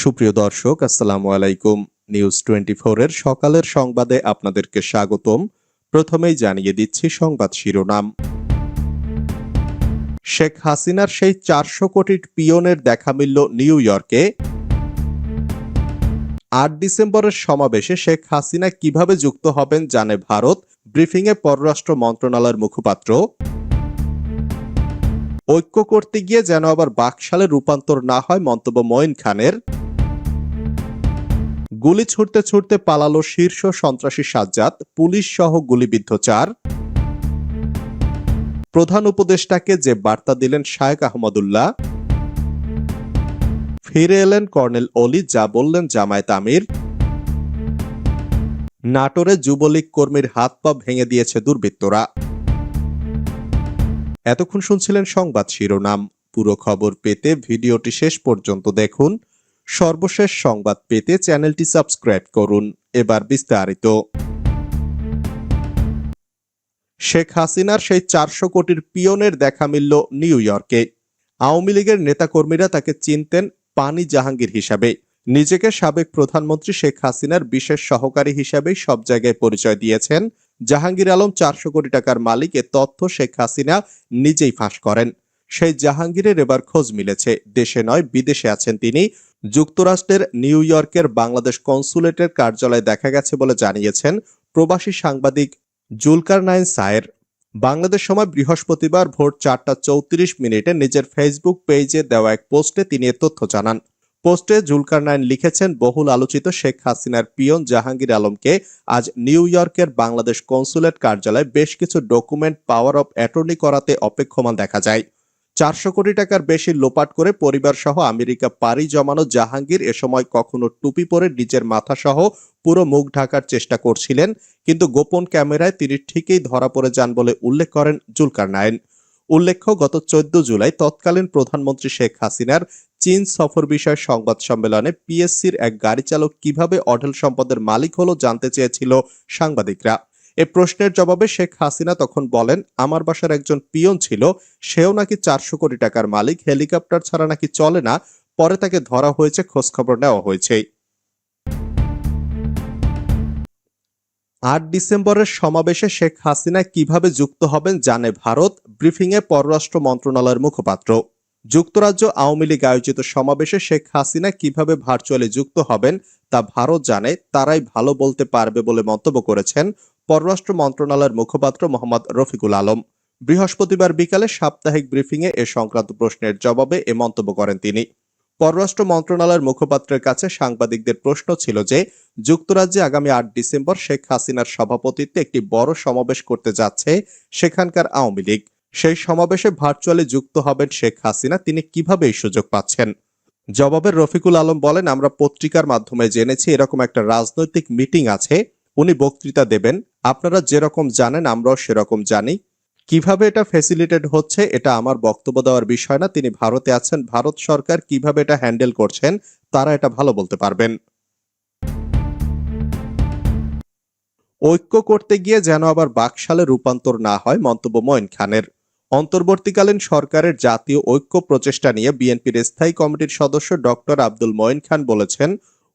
সুপ্রিয় দর্শক, আসসালামু আলাইকুম। নিউজ টোয়েন্টি এর সকালের সংবাদে আপনাদেরকে স্বাগতম। প্রথমেই জানিয়ে দিচ্ছি সংবাদ শিরোনাম। শেখ হাসিনার সেই চারশো কোটির পিয়নের দেখা মিলল নিউ ইয়র্কে। আট ডিসেম্বরের সমাবেশে শেখ হাসিনা কীভাবে যুক্ত হবেন জানে ভারত। ব্রিফিংয়ে পররাষ্ট্র মন্ত্রণালয়ের মুখপাত্র। ঐক্য করতে গিয়ে যেন আবার বাকশালে রূপান্তর না হয় মন্তব্য মঈন খানের। গুলি ছুটতে ছুটতে পালালো শীর্ষ সন্ত্রাসী সাজ্জাদ, পুলিশ সহ গুলিবিদ্ধ চার। প্রধান উপদেষ্টাকে যে বার্তা দিলেন শায়েক আহমদুল্লাহ। ফিরে এলেন কর্নেল অলি, যা বললেন জামায়াত আমির। নাটোরে যুবলীগ কর্মীর হাত পা ভেঙে দিয়েছে দুর্বৃত্তরা। এতক্ষণ শুনছিলেন সংবাদ শিরোনাম। পুরো খবর পেতে ভিডিওটি শেষ পর্যন্ত দেখুন। সর্বশেষ সংবাদ পেতে চ্যানেলটি সাবস্ক্রাইব করুন। এবার বিস্তারিত। শেখ হাসিনার সেই চারশো কোটির পিয়নের দেখা মিলল নিউ ইয়র্কে। আওয়ামী লীগের নেতাকর্মীরা তাকে চিনতেন পানি জাহাঙ্গীর হিসাবে। নিজেকে সাবেক প্রধানমন্ত্রী শেখ হাসিনার বিশেষ সহকারী হিসাবেই সব জায়গায় পরিচয় দিয়েছেন। জাহাঙ্গীর আলম চারশো কোটি টাকার মালিক এ তথ্য শেখ হাসিনা নিজেই ফাঁস করেন। সেই জাহাঙ্গীরের এবার খোঁজ মিলেছে। দেশে নয়, বিদেশে আছেন তিনি। যুক্তরাষ্ট্রের নিউ ইয়র্কের বাংলাদেশ কনসুলেটের কার্যালয়ে দেখা গেছে বলে জানিয়েছেন প্রবাসী সাংবাদিক জুলকার নাইন সায়ের। বাংলাদেশ সময় বৃহস্পতিবার ভোর চারটা চৌত্রিশ মিনিটে নিজের ফেসবুক পেজে দেওয়া এক পোস্টে তিনি এ তথ্য জানান। পোস্টে জুলকার নাইন লিখেছেন, বহুল আলোচিত শেখ হাসিনার পিয়ন জাহাঙ্গীর আলমকে আজ নিউ ইয়র্কের বাংলাদেশ কনসুলেট কার্যালয়ে বেশ কিছু ডকুমেন্ট পাওয়ার অফ অ্যাটর্নি করাতে অপেক্ষমান দেখা যায়। চারশো কোটি টাকার বেশি লোপাট করে পরিবার সহ আমেরিকা পাড়ি জমানো জাহাঙ্গীর এ সময় কখনো টুপি পরে নিজের মাথা সহ পুরো মুখ ঢাকার চেষ্টা করছিলেন, কিন্তু গোপন ক্যামেরায় তিনি ঠিকই ধরা পড়ে যান বলে উল্লেখ করেন জুলকার নাইন উল্লেখ্য, গত চোদ্দ জুলাই তৎকালীন প্রধানমন্ত্রী শেখ হাসিনার চীন সফর বিষয়ে সংবাদ সম্মেলনে পিএসসির এক গাড়ি চালক কীভাবে অঢেল সম্পদের মালিক হলো জানতে চেয়েছিল সাংবাদিকরা। এ প্রশ্নের জবাবে শেখ হাসিনা তখন বলেন, আমার বাসার একজন পিয়ন ছিল, সেও নাকি চারশো কোটি টাকার মালিক, হেলিকপ্টার ছাড়া নাকি চলে না, পরে তাকে ধরা হয়েছে, খোঁজখবর নেওয়া হয়েছে। আট ডিসেম্বরের সমাবেশে শেখ হাসিনা কীভাবে যুক্ত হবেন জানে ভারত, ব্রিফিংয়ে পররাষ্ট্র মন্ত্রণালয়ের মুখপাত্র। যুক্তরাজ্য আওয়ামী লীগ আয়োজিত সমাবেশে শেখ হাসিনা কীভাবে ভার্চুয়ালি যুক্ত হবেন, তা ভারত জানে, তারাই ভালো বলতে পারবে বলে মন্তব্য করেছেন পররাষ্ট্র মন্ত্রণালয়ের মুখপাত্র মোহাম্মদ রফিকুল আলম। বৃহস্পতিবার বিকালে সাপ্তাহিক ব্রিফিংয়ে এ সংক্রান্ত প্রশ্নের জবাবে এ মন্তব্য করেন তিনি। পররাষ্ট্র মন্ত্রণালয়ের মুখপাত্রের কাছে সাংবাদিকদের প্রশ্ন ছিল যে, যুক্তরাজ্যে আগামী আট ডিসেম্বর শেখ হাসিনার সভাপতিত্বে একটি বড় সমাবেশ করতে যাচ্ছে সেখানকার আওয়ামী লীগ। সেই সমাবেশে ভার্চুয়ালি যুক্ত হবেন শেখ হাসিনা। তিনি কীভাবে এই সুযোগ পাচ্ছেন? জবাবে রফিকুল আলম বলেন, আমরা পত্রিকার মাধ্যমে জেনেছি এরকম একটা রাজনৈতিক মিটিং আছে। উনি বক্তৃতা দেবেন। আপনারা যেরকম জানেন, আমরাও সেরকম জানি। কীভাবে এটা ফেসিলিটেট হচ্ছে, এটা আমার বক্তব্য দেওয়ার বিষয় না। তিনি ভারতে আছেন, ভারত সরকার কীভাবে এটা হ্যান্ডেল করছেন, তারা এটা ভালো বলতে পারবেন। ঐক্য করতে গিয়ে যেন আবার বাকশালে রূপান্তর না হয় মন্তব্য মঈন খানের। অন্তর্বর্তীকালীন সরকারের জাতীয় ঐক্য প্রচেষ্টা নিয়ে বিএনপির স্থায়ী কমিটির সদস্য ডক্টর আব্দুল মঈন খান বলেছেন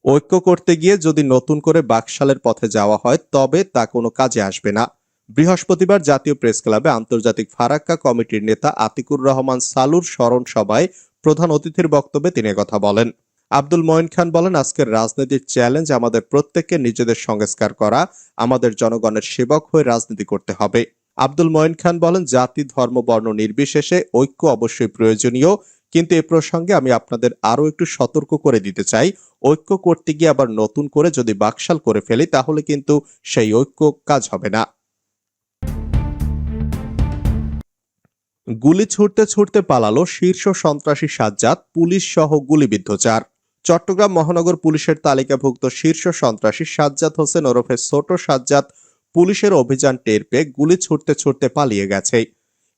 ঐক্য করতে গিয়ে যদি নতুন করে বাকশালের পথে যাওয়া হয়, তবে তা কোনো কাজে আসবে না। বৃহস্পতিবার জাতীয় প্রেস ক্লাবে আন্তর্জাতিক ফারাক্কা কমিটির নেতা আতিকুর রহমান সালুর স্মরণ সভায় প্রধান অতিথির বক্তব্যে তিনি কথা বলেন। আব্দুল মঈন খান বলেন, আজকের রাজনীতির চ্যালেঞ্জ আমাদের প্রত্যেককে নিজেদের সংস্কার করা, আমাদের জনগণের সেবক হয়ে রাজনীতি করতে হবে। আব্দুল মঈন খান বলেন, জাতি, ধর্ম, বর্ণ নির্বিশেষে ঐক্য অবশ্যই প্রয়োজনীয়, কিন্তু এ প্রসঙ্গে আমি আপনাদের আরও একটু সতর্ক করে দিতে চাই। ঐক্য করতে গিয়ে আবার নতুন করে যদি বাকশাল করে ফেলি, তাহলে কিন্তু সেই ঐক্য কাজ হবে না। গুলি ছুটতে ছুটতে পালালো শীর্ষ সন্ত্রাসী সাজ্জাদ, পুলিশ সহ গুলিবিদ্ধ চার। চট্টগ্রাম মহানগর পুলিশের তালিকাভুক্ত শীর্ষ সন্ত্রাসী সাজ্জাদ হোসেন ওরফে ছোট সাজ্জাদ পুলিশের অভিযান টের পেয়ে গুলি ছুটতে ছুটতে পালিয়ে গেছে।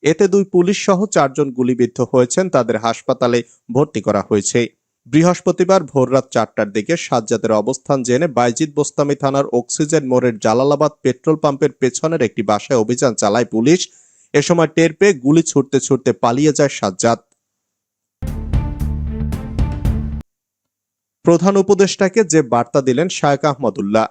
এতে দুই পুলিশ সহ চারজন গুলিবিদ্ধ হয়েছেন, তাদের হাসপাতালে ভর্তি করা হয়েছে। বৃহস্পতিবার ভোররাত চারটার দিকে সাজ্জাদের অবস্থান জেনে বাইজিদ বোস্তামি থানার অক্সিজেন মোড়ের জালালাবাদ পেট্রোল পাম্পের পেছনের একটি বাসায় অভিযান চালায় পুলিশ। এ সময় টের পেয়ে গুলি ছুটতে ছুটতে পালিয়ে যায় সাজ্জাদ। প্রধান উপদেষ্টাকে যে বার্তা দিলেন শায়েক আহমদুল্লাহ।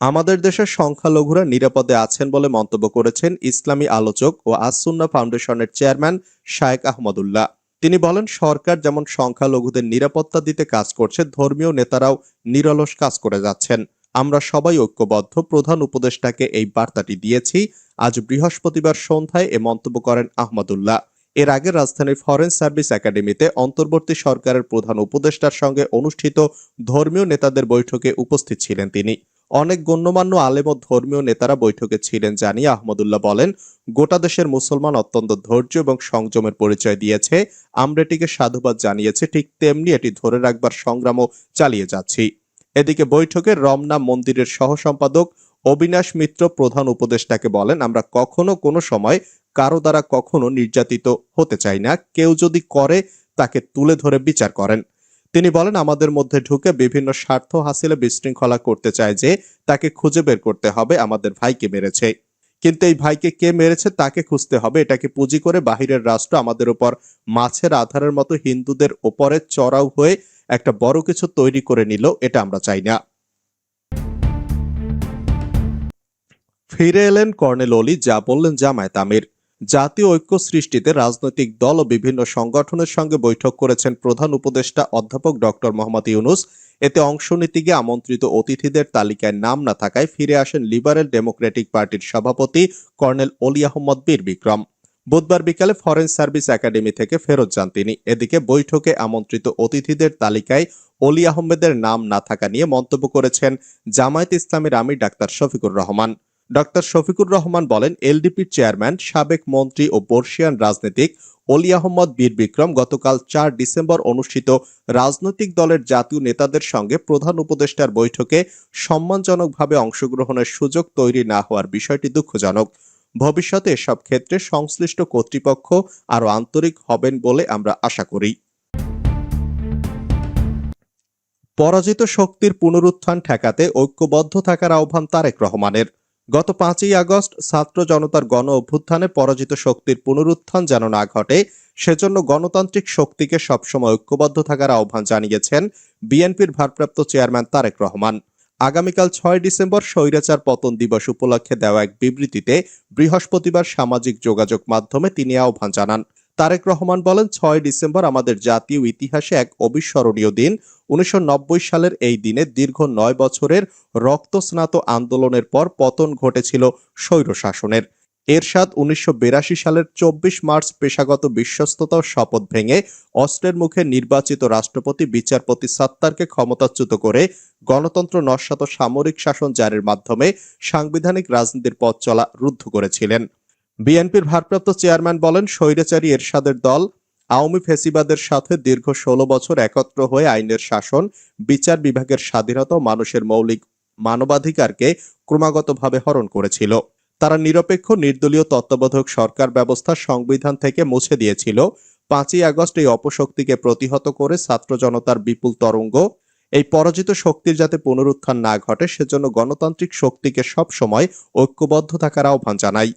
আমাদের দেশের সংখ্যালঘুরা নিরাপদে আছেন বলে মন্তব্য করেছেন ইসলামী আলোচক ও আসুন্না ফাউন্ডেশনের চেয়ারম্যান শায়েক আহমদুল্লাহ। তিনি বলেন, সরকার যেমন সংখ্যালঘুদের নিরাপত্তা দিতে কাজ করছে, ধর্মীয় নেতারাও নিরলস কাজ করে যাচ্ছেন। আমরা সবাই ঐক্যবদ্ধ। প্রধান উপদেষ্টাকে এই বার্তাটি দিয়েছি। আজ বৃহস্পতিবার সন্ধ্যায় এ মন্তব্য করেন আহমদুল্লাহ। এর আগে রাজধানীর ফরেন সার্ভিস একাডেমিতে অন্তর্বর্তী সরকারের প্রধান উপদেষ্টার সঙ্গে অনুষ্ঠিত ধর্মীয় নেতাদের বৈঠকে উপস্থিত ছিলেন তিনি। অনেক গণ্যমান্য আলেম ও ধর্মীয় নেতারা বৈঠকে ছিলেন জানিয়ে আহমদুল্লাহ বলেন, গোটা দেশের মুসলমান অত্যন্ত ধৈর্য এবং সংযমের পরিচয় দিয়েছে। আমরা এটিকে সাধুবাদ জানিয়েছে, ঠিক তেমনি এটি ধরে রাখবার সংগ্রামও চালিয়ে যাচ্ছি। এদিকে বৈঠকে রমনা মন্দিরের সহ সম্পাদক অবিনাশ মিত্র প্রধান উপদেষ্টাকে বলেন, আমরা কখনো কোনো সময় কারও দ্বারা কখনো নির্যাতিত হতে চাই না। কেউ যদি করে, তাকে তুলে ধরে বিচার করেন। তিনি বলেন, আমাদের মধ্যে ঢুকে বিভিন্ন স্বার্থ হাসিলে বিশৃঙ্খলা করতে চায় যে তাকে খুঁজে বের করতে হবে, আমাদের ভাইকে মেরেছে। কিন্তু এই ভাইকে কে মেরেছে তাকে খুঁজতে হবে। এটাকে পুঁজি করে বাহিরের রাষ্ট্র আমাদের উপর মাছের আধারের মতো হিন্দুদের ওপরে চড়াও হয়ে একটা বড় কিছু তৈরি করে নিল, এটা আমরা চাই না। ফিরে এলেন কর্নেল অলি, যা বললেন জামায়াত আমির। জাতীয় ঐক্য সৃষ্টিতে রাজনৈতিক দল ও বিভিন্ন সংগঠনের সঙ্গে বৈঠক করেছেন প্রধান উপদেষ্টা অধ্যাপক ডক্টর মোহাম্মদ ইউনুস। এতে অংশ নিতে গিয়ে আমন্ত্রিত অতিথিদের তালিকায় নাম না থাকায় ফিরে আসেন লিবারেল ডেমোক্রেটিক পার্টির সভাপতি কর্নেল অলি আহমদ বীর বিক্রম। বুধবার বিকালে ফরেন সার্ভিস একাডেমি থেকে ফেরত যান তিনি। এদিকে বৈঠকে আমন্ত্রিত অতিথিদের তালিকায় অলি আহমেদের নাম না থাকা নিয়ে মন্তব্য করেছেন জামায়াত ইসলামের আমির ডাক্তার শফিকুর রহমান। ডক্টর শফিকুর রহমান বলেন এলডিপির চেয়ারম্যান, সাবেক মন্ত্রী ও বর্ষিয়ান রাজনীতিক অলি আহমদ বীর বিক্রম গতকাল চার ডিসেম্বর অনুষ্ঠিত রাজনৈতিক দলের জাতীয় নেতাদের সঙ্গে প্রধান উপদেষ্টার বৈঠকে সম্মানজনকভাবে অংশগ্রহণের সুযোগ তৈরি না হওয়ার বিষয়টি দুঃখজনক। ভবিষ্যতে এসব ক্ষেত্রে সংশ্লিষ্ট কর্তৃপক্ষ আরও আন্তরিক হবেন বলে আমরা আশা করি। পরাজিত শক্তির পুনরুত্থান ঠেকাতে ঐক্যবদ্ধ থাকার আহ্বান তারেক রহমানের। গত পাঁচই আগস্ট ছাত্র জনতার গণ অভ্যুত্থানে পরাজিত শক্তির পুনরুত্থান যেন না ঘটে, সেজন্য গণতান্ত্রিক শক্তিকে সবসময় ঐক্যবদ্ধ থাকার আহ্বান জানিয়েছেন বিএনপির ভারপ্রাপ্ত চেয়ারম্যান তারেক রহমান। আগামীকাল ছয় ডিসেম্বর স্বৈরাচার পতন দিবস উপলক্ষে দেওয়া এক বিবৃতিতে বৃহস্পতিবার সামাজিক যোগাযোগ মাধ্যমে তিনি আহ্বান জানান। তারেক রহমান বলেন, ছয় ডিসেম্বর আমাদের জাতীয় ইতিহাসে এক অবিস্মরণীয় দিন। উনিশশো নব্বই সালের এই দিনে দীর্ঘ নয় বছরের রক্তস্নাত আন্দোলনের পর পতন ঘটেছিল স্বৈর শাসনের। এরশাদ উনিশশো বিরাশি সালের চব্বিশ মার্চ পেশাগত বিশ্বস্ততার শপথ ভেঙে অস্ত্রের মুখে নির্বাচিত রাষ্ট্রপতি বিচারপতি সাত্তারকে ক্ষমতাচ্যুত করে গণতন্ত্র নস্যাত সামরিক শাসন জারির মাধ্যমে সাংবিধানিক রাজনীতির পথ চলা রুদ্ধ করেছিলেন। বিএনপির ভারপ্রাপ্ত চেয়ারম্যান বলেন, স্বৈরাচারী এরশাদের দল আওয়ামী ফেসিবাদের সাথে দীর্ঘ ষোলো বছর একত্র হয়ে আইনের শাসন, বিচার বিভাগের স্বাধীনতা মানুষের মৌলিক মানবাধিকারকে ক্রমাগতভাবে হরণ করেছিল। তারা নিরপেক্ষ, নির্দলীয় তত্ত্বাবধায়ক সরকার ব্যবস্থা সংবিধান থেকে মুছে দিয়েছিল। পাঁচই আগস্ট এই অপশক্তিকে প্রতিহত করে ছাত্র জনতার বিপুল তরঙ্গ, এই পরাজিত শক্তির যাতে পুনরুত্থান না ঘটে, সেজন্য গণতান্ত্রিক শক্তিকে সব সময় ঐক্যবদ্ধ থাকার আহ্বান জানাই